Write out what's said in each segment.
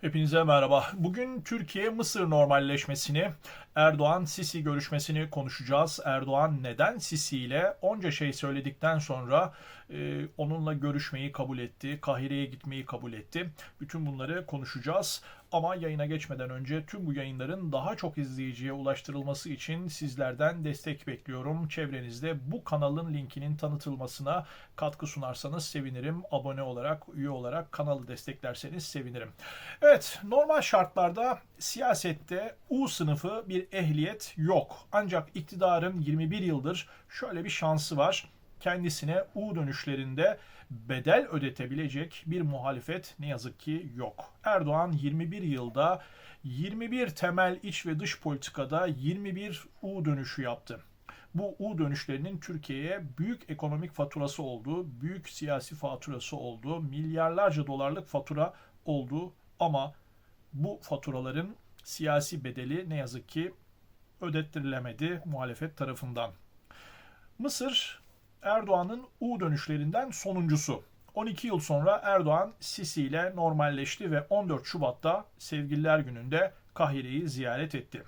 Hepinize merhaba. Bugün Türkiye-Mısır normalleşmesini, Erdoğan-Sisi görüşmesini konuşacağız. Erdoğan neden Sisi ile onca şey söyledikten sonra e, onunla görüşmeyi kabul etti, Kahire'ye gitmeyi kabul etti. Bütün bunları konuşacağız. Ama yayına geçmeden önce tüm bu yayınların daha çok izleyiciye ulaştırılması için sizlerden destek bekliyorum. Çevrenizde bu kanalın linkinin tanıtılmasına katkı sunarsanız sevinirim. Abone olarak, üye olarak kanalı desteklerseniz sevinirim. Evet, normal şartlarda siyasette U sınıfı bir ehliyet yok. Ancak iktidarın 21 yıldır şöyle bir şansı var. Kendisine U dönüşlerinde bedel ödetebilecek bir muhalefet ne yazık ki yok. Erdoğan 21 yılda 21 temel iç ve dış politikada 21 U dönüşü yaptı. Bu U dönüşlerinin Türkiye'ye büyük ekonomik faturası olduğu, büyük siyasi faturası olduğu, milyarlarca dolarlık fatura olduğu ama bu faturaların siyasi bedeli ne yazık ki ödettirilemedi muhalefet tarafından. Mısır Erdoğan'ın U dönüşlerinden sonuncusu. 12 yıl sonra Erdoğan Sisi ile normalleşti ve 14 Şubat'ta Sevgililer Günü'nde Kahire'yi ziyaret etti.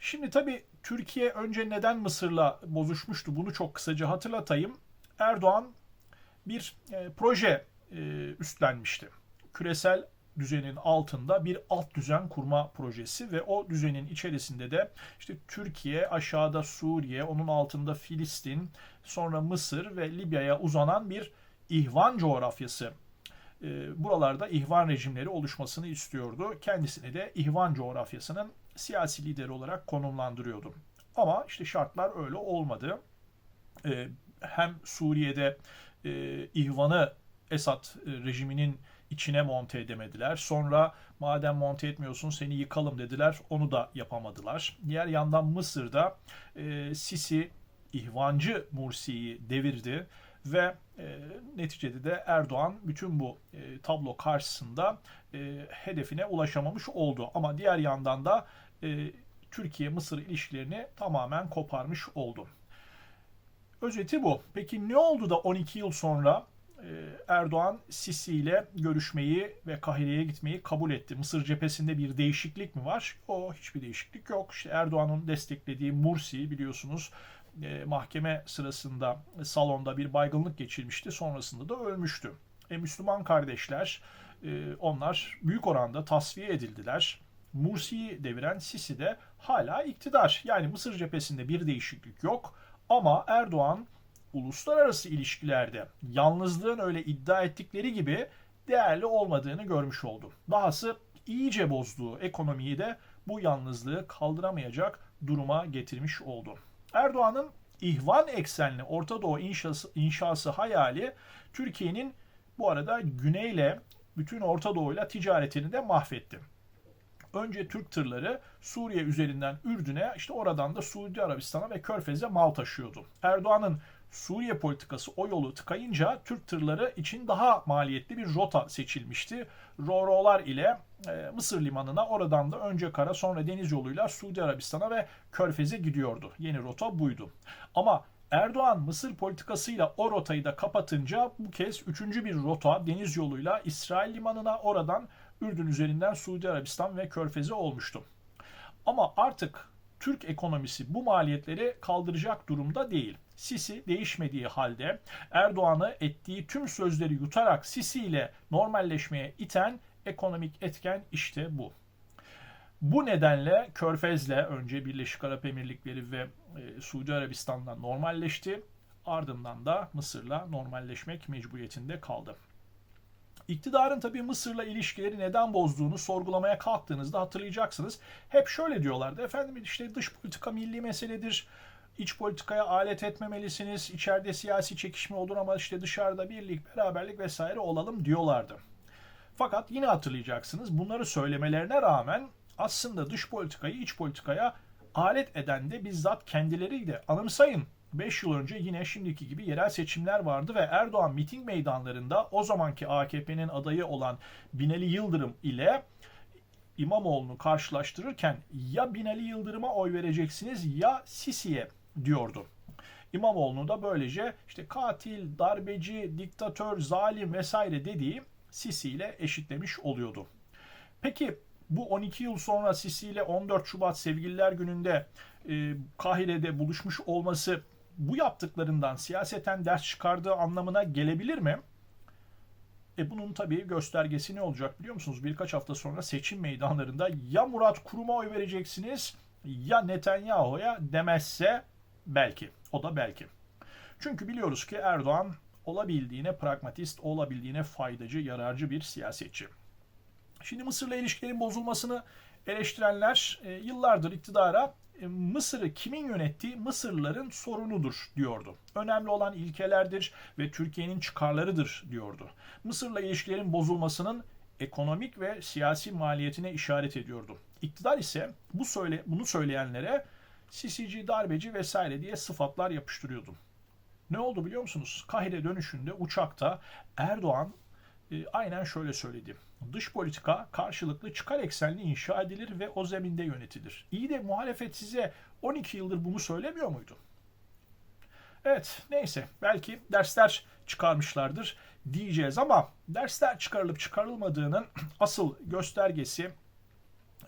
Şimdi tabii Türkiye önce neden Mısır'la bozuşmuştu bunu çok kısaca hatırlatayım. Erdoğan bir e, proje e, üstlenmişti. Küresel düzenin altında bir alt düzen kurma projesi ve o düzenin içerisinde de işte Türkiye, aşağıda Suriye, onun altında Filistin, sonra Mısır ve Libya'ya uzanan bir ihvan coğrafyası e, buralarda ihvan rejimleri oluşmasını istiyordu. Kendisini de ihvan coğrafyasının siyasi lideri olarak konumlandırıyordu. Ama işte şartlar öyle olmadı. E, hem Suriye'de e, ihvanı Esad rejiminin içine monte edemediler. Sonra madem monte etmiyorsun seni yıkalım dediler. Onu da yapamadılar. Diğer yandan Mısır'da e, Sisi ihvancı Mursi'yi devirdi ve e, neticede de Erdoğan bütün bu e, tablo karşısında e, hedefine ulaşamamış oldu. Ama diğer yandan da e, Türkiye-Mısır ilişkilerini tamamen koparmış oldu. Özeti bu. Peki ne oldu da 12 yıl sonra Erdoğan Sisi ile görüşmeyi ve Kahire'ye gitmeyi kabul etti. Mısır cephesinde bir değişiklik mi var? O hiçbir değişiklik yok. İşte Erdoğan'ın desteklediği Mursi biliyorsunuz e, mahkeme sırasında salonda bir baygınlık geçirmişti. Sonrasında da ölmüştü. E, Müslüman kardeşler e, onlar büyük oranda tasfiye edildiler. Mursi'yi deviren Sisi de hala iktidar. Yani Mısır cephesinde bir değişiklik yok. Ama Erdoğan uluslararası ilişkilerde yalnızlığın öyle iddia ettikleri gibi değerli olmadığını görmüş oldu. Dahası iyice bozduğu ekonomiyi de bu yalnızlığı kaldıramayacak duruma getirmiş oldu. Erdoğan'ın ihvan eksenli Orta Doğu inşası, inşası hayali Türkiye'nin bu arada güneyle bütün Orta Doğu'yla ticaretini de mahvetti. Önce Türk tırları Suriye üzerinden Ürdün'e işte oradan da Suudi Arabistan'a ve Körfez'e mal taşıyordu. Erdoğan'ın Suriye politikası o yolu tıkayınca Türk tırları için daha maliyetli bir rota seçilmişti. Rorolar ile e, Mısır limanına oradan da önce kara sonra deniz yoluyla Suudi Arabistan'a ve Körfez'e gidiyordu. Yeni rota buydu. Ama Erdoğan Mısır politikasıyla o rotayı da kapatınca bu kez üçüncü bir rota deniz yoluyla İsrail limanına oradan Ürdün üzerinden Suudi Arabistan ve Körfez'e olmuştu. Ama artık Türk ekonomisi bu maliyetleri kaldıracak durumda değil. Sisi değişmediği halde Erdoğan'ı ettiği tüm sözleri yutarak Sisi ile normalleşmeye iten ekonomik etken işte bu. Bu nedenle Körfez'le önce Birleşik Arap Emirlikleri ve e, Suudi Arabistan'la normalleşti. Ardından da Mısır'la normalleşmek mecburiyetinde kaldı. İktidarın tabii Mısır'la ilişkileri neden bozduğunu sorgulamaya kalktığınızda hatırlayacaksınız. Hep şöyle diyorlardı. Efendim işte dış politika milli meseledir. İç politikaya alet etmemelisiniz. İçeride siyasi çekişme olur ama işte dışarıda birlik, beraberlik vesaire olalım diyorlardı. Fakat yine hatırlayacaksınız bunları söylemelerine rağmen aslında dış politikayı iç politikaya alet eden de bizzat kendileriydi. Anımsayın 5 yıl önce yine şimdiki gibi yerel seçimler vardı ve Erdoğan miting meydanlarında o zamanki AKP'nin adayı olan Binali Yıldırım ile İmamoğlu'nu karşılaştırırken ya Binali Yıldırım'a oy vereceksiniz ya Sisi'ye diyordu. İmamoğlu'nu da böylece işte katil, darbeci, diktatör, zalim vesaire dediği Sisi ile eşitlemiş oluyordu. Peki bu 12 yıl sonra Sisi ile 14 Şubat Sevgililer Günü'nde e, Kahire'de buluşmuş olması bu yaptıklarından siyaseten ders çıkardığı anlamına gelebilir mi? E bunun tabii göstergesi ne olacak biliyor musunuz? Birkaç hafta sonra seçim meydanlarında ya Murat Kurum'a oy vereceksiniz ya Netanyahu'ya demezse belki. O da belki. Çünkü biliyoruz ki Erdoğan olabildiğine pragmatist, olabildiğine faydacı, yararcı bir siyasetçi. Şimdi Mısır'la ilişkilerin bozulmasını eleştirenler e, yıllardır iktidara e, Mısır'ı kimin yönettiği Mısırlıların sorunudur diyordu. Önemli olan ilkelerdir ve Türkiye'nin çıkarlarıdır diyordu. Mısır'la ilişkilerin bozulmasının ekonomik ve siyasi maliyetine işaret ediyordu. İktidar ise bu söyle bunu söyleyenlere sisici, darbeci vesaire diye sıfatlar yapıştırıyordu. Ne oldu biliyor musunuz? Kahire dönüşünde uçakta Erdoğan e, aynen şöyle söyledi. Dış politika karşılıklı çıkar eksenli inşa edilir ve o zeminde yönetilir. İyi de muhalefet size 12 yıldır bunu söylemiyor muydu? Evet neyse belki dersler çıkarmışlardır diyeceğiz ama dersler çıkarılıp çıkarılmadığının asıl göstergesi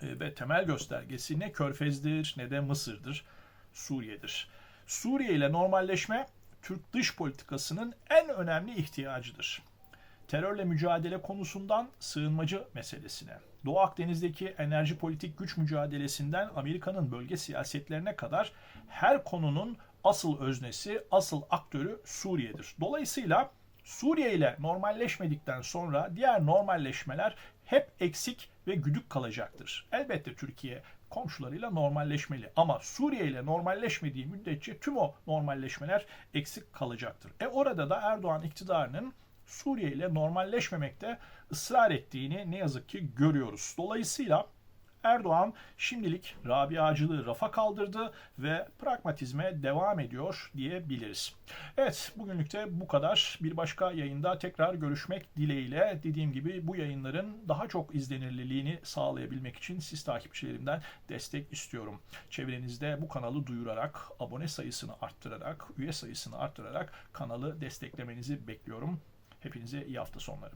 ve temel göstergesi ne Körfez'dir ne de Mısır'dır, Suriye'dir. Suriye ile normalleşme Türk dış politikasının en önemli ihtiyacıdır terörle mücadele konusundan sığınmacı meselesine, Doğu Akdeniz'deki enerji politik güç mücadelesinden Amerika'nın bölge siyasetlerine kadar her konunun asıl öznesi, asıl aktörü Suriye'dir. Dolayısıyla Suriye ile normalleşmedikten sonra diğer normalleşmeler hep eksik ve güdük kalacaktır. Elbette Türkiye komşularıyla normalleşmeli ama Suriye ile normalleşmediği müddetçe tüm o normalleşmeler eksik kalacaktır. E orada da Erdoğan iktidarının Suriye ile normalleşmemekte ısrar ettiğini ne yazık ki görüyoruz. Dolayısıyla Erdoğan şimdilik Rabia'cılığı rafa kaldırdı ve pragmatizme devam ediyor diyebiliriz. Evet bugünlük de bu kadar. Bir başka yayında tekrar görüşmek dileğiyle dediğim gibi bu yayınların daha çok izlenirliliğini sağlayabilmek için siz takipçilerimden destek istiyorum. Çevrenizde bu kanalı duyurarak, abone sayısını arttırarak, üye sayısını arttırarak kanalı desteklemenizi bekliyorum. Hepinize iyi hafta sonları.